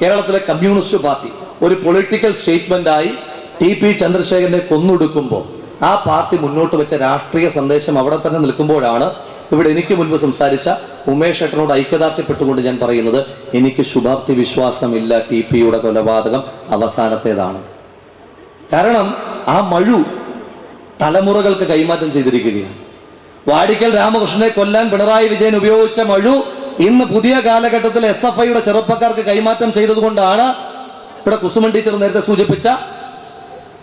കേരളത്തിലെ communist party ഒരു political സ്റ്റേറ്റ്മെന്റായി ടി പി ചന്ദ്രശേഖരനെ കൊന്നൊടുക്കുമ്പോൾ ആ പാർട്ടി മുന്നോട്ട് വെച്ച രാഷ്ട്രീയ സന്ദേശം അവിടെ തന്നെ നിൽക്കുമ്പോഴാണ് ഇവിടെ എനിക്ക് മുൻപ് സംസാരിച്ച ഉമേഷ് ഏട്ടനോട് ഐക്യദാർഢ്യപ്പെട്ടുകൊണ്ട് ഞാൻ പറയുന്നത് എനിക്ക് ശുഭാപ്തി വിശ്വാസമില്ല ടി പിയുടെ കൊലപാതകം അവസാനത്തേതാണ്. കാരണം ആ മഴു തലമുറകൾക്ക് കൈമാറ്റം ചെയ്തിരിക്കുകയാണ്. വാടിക്കൽ രാമകൃഷ്ണനെ കൊല്ലാൻ പിണറായി വിജയൻ ഉപയോഗിച്ച മഴു ഇന്ന് പുതിയ കാലഘട്ടത്തിൽ എസ് എഫ് ഐയുടെ ചെറുപ്പക്കാർക്ക് കൈമാറ്റം ചെയ്തതുകൊണ്ടാണ് ഇവിടെ കുസുമൻ ടീച്ചർ നേരത്തെ സൂചിപ്പിച്ച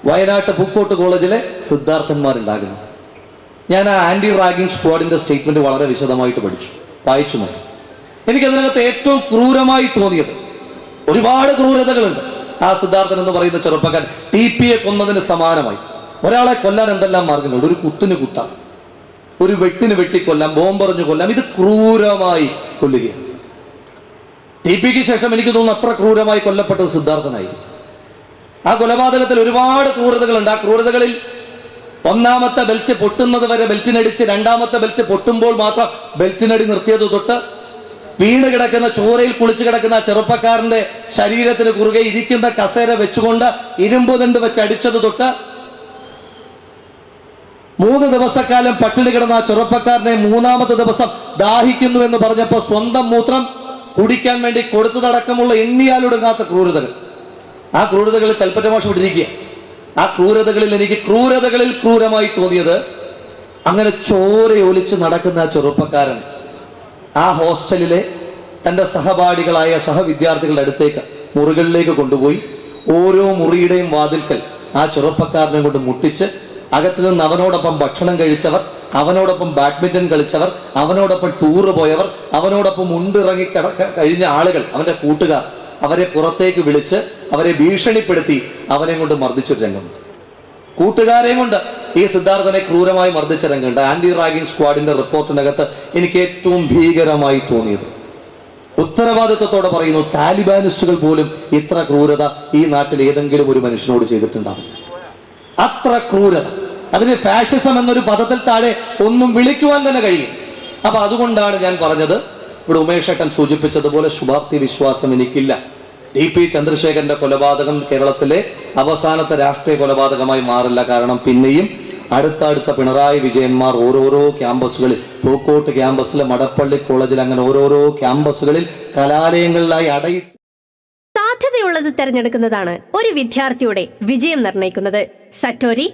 വയനാട്ട് പൂക്കോട്ട് കോളേജിലെ സിദ്ധാർത്ഥന്മാരുണ്ടാകുന്നത്. ഞാൻ ആ ആന്റി റാഗിംഗ് സ്ക്വാഡിന്റെ സ്റ്റേറ്റ്മെന്റ് വളരെ വിശദമായിട്ട് പഠിച്ചു വായിച്ചു നോക്കി. എനിക്കതിനകത്ത് ഏറ്റവും ക്രൂരമായി തോന്നിയത് ഒരുപാട് ക്രൂരതകളുണ്ട്. ആ സിദ്ധാർത്ഥൻ എന്ന് പറയുന്ന ചെറുപ്പക്കാരൻ ടി പിയെ കൊന്നതിന് സമാനമായി. ഒരാളെ കൊല്ലാൻ എന്തെല്ലാം മാർഗങ്ങളുണ്ട്? ഒരു കുത്തിന് കുത്താം ഒരു വെട്ടിന് വെട്ടിക്കൊല്ലാം ബോംബെറിഞ്ഞു കൊല്ലാം ഇത് ക്രൂരമായി കൊല്ലുകയാണ്. ടി പിക്ക് ശേഷം എനിക്ക് തോന്നുന്നു അത്ര ക്രൂരമായി കൊല്ലപ്പെട്ടത് സിദ്ധാർത്ഥനായിരുന്നു ആ കൊലപാതകത്തിൽ ഒരുപാട് ക്രൂരതകളുണ്ട്. ആ ക്രൂരതകളിൽ ഒന്നാമത്തെ ബെൽറ്റ് പൊട്ടുന്നത് വരെ ബെൽറ്റിനടിച്ച് രണ്ടാമത്തെ ബെൽറ്റ് പൊട്ടുമ്പോൾ മാത്രം ബെൽറ്റിനടി നിർത്തിയത് തൊട്ട് വീണ് കിടക്കുന്ന ചോരയിൽ കുളിച്ചു കിടക്കുന്ന ആ ചെറുപ്പക്കാരന്റെ ശരീരത്തിന് കുറുകെ ഇരിക്കുന്ന കസേര വെച്ചുകൊണ്ട് ഇരുമ്പ് ദണ്ട് വെച്ച് അടിച്ചത് തൊട്ട് മൂന്ന് ദിവസക്കാലം പട്ടിണി കിടന്ന ആ ചെറുപ്പക്കാരനെ മൂന്നാമത്തെ ദിവസം ദാഹിക്കുന്നു എന്ന് പറഞ്ഞപ്പോൾ സ്വന്തം മൂത്രം കുടിക്കാൻ വേണ്ടി കൊടുത്തതടക്കമുള്ള എണ്ണിയാലൊടുങ്ങാത്ത ക്രൂരതകൾ. ആ ക്രൂരതകളിൽ കൽപ്പറ്റമോഷം വിട്ടിരിക്കുക. ആ ക്രൂരതകളിൽ എനിക്ക് ക്രൂരതകളിൽ ക്രൂരമായി തോന്നിയത് അങ്ങനെ ചോരയൊലിച്ച് നടക്കുന്ന ആ ചെറുപ്പക്കാരൻ ആ ഹോസ്റ്റലിലെ തന്റെ സഹപാഠികളായ സഹവിദ്യാർത്ഥികളുടെ അടുത്തേക്ക് മുറികളിലേക്ക് കൊണ്ടുപോയി. ഓരോ മുറിയുടെയും വാതിൽക്കൽ ആ ചെറുപ്പക്കാരനെ കൊണ്ട് മുട്ടിച്ച് അകത്ത് നിന്ന് അവനോടൊപ്പം ഭക്ഷണം കഴിച്ചവർ അവനോടൊപ്പം ബാഡ്മിന്റൺ കളിച്ചവർ അവനോടൊപ്പം ടൂർ പോയവർ അവനോടൊപ്പം ഉണ്ടിറങ്ങി കഴിഞ്ഞ ആളുകൾ അവന്റെ കൂട്ടുകാർ അവരെ പുറത്തേക്ക് വിളിച്ച് അവരെ ഭീഷണിപ്പെടുത്തി അവനെ കൊണ്ട് മർദ്ദിച്ചൊരു രംഗമുണ്ട്. കൂട്ടുകാരെയും കൊണ്ട് ഈ സിദ്ധാർത്ഥനെ ക്രൂരമായി മർദ്ദിച്ച രംഗമുണ്ട്. ആന്റി റാഗിംഗ് സ്ക്വാഡിന്റെ റിപ്പോർട്ടിനകത്ത് എനിക്ക് ഏറ്റവും ഭീകരമായി തോന്നിയത്. ഉത്തരവാദിത്വത്തോടെ പറയുന്നു താലിബാനിസ്റ്റുകൾ പോലും ഇത്ര ക്രൂരത ഈ നാട്ടിൽ ഏതെങ്കിലും ഒരു മനുഷ്യനോട് ചെയ്തിട്ടുണ്ടാവില്ല. അത്ര ക്രൂരത. അതിന് ഫാഷിസം എന്നൊരു പദത്തിൽ താഴെ ഒന്നും വിളിക്കുവാൻ തന്നെ കഴിയും. അപ്പൊ അതുകൊണ്ടാണ് ഞാൻ പറഞ്ഞത് ഇവിടെ ഉമേഷ് ഏട്ടൻ സൂചിപ്പിച്ചതുപോലെ ശുഭാപ്തി വിശ്വാസം എനിക്കില്ല. ഡി പി ചന്ദ്രശേഖരന്റെ കൊലപാതകം കേരളത്തിലെ അവസാനത്തെ രാഷ്ട്രീയ കൊലപാതകമായി മാറില്ല. കാരണം പിന്നെയും അടുത്തടുത്ത പിണറായി വിജയന്മാർ ഓരോരോ ക്യാമ്പസുകളിൽ പൂക്കോട്ട് ക്യാമ്പസിലെ മടപ്പള്ളി കോളേജിൽ അങ്ങനെ ഓരോരോ ക്യാമ്പസുകളിൽ കലാലയങ്ങളിലായി അടയി സാധ്യതയുള്ളത് തിരഞ്ഞെടുക്കുന്നതാണ് ഒരു വിദ്യാർത്ഥിയുടെ വിജയം നിർണയിക്കുന്നത്. സറ്റോരി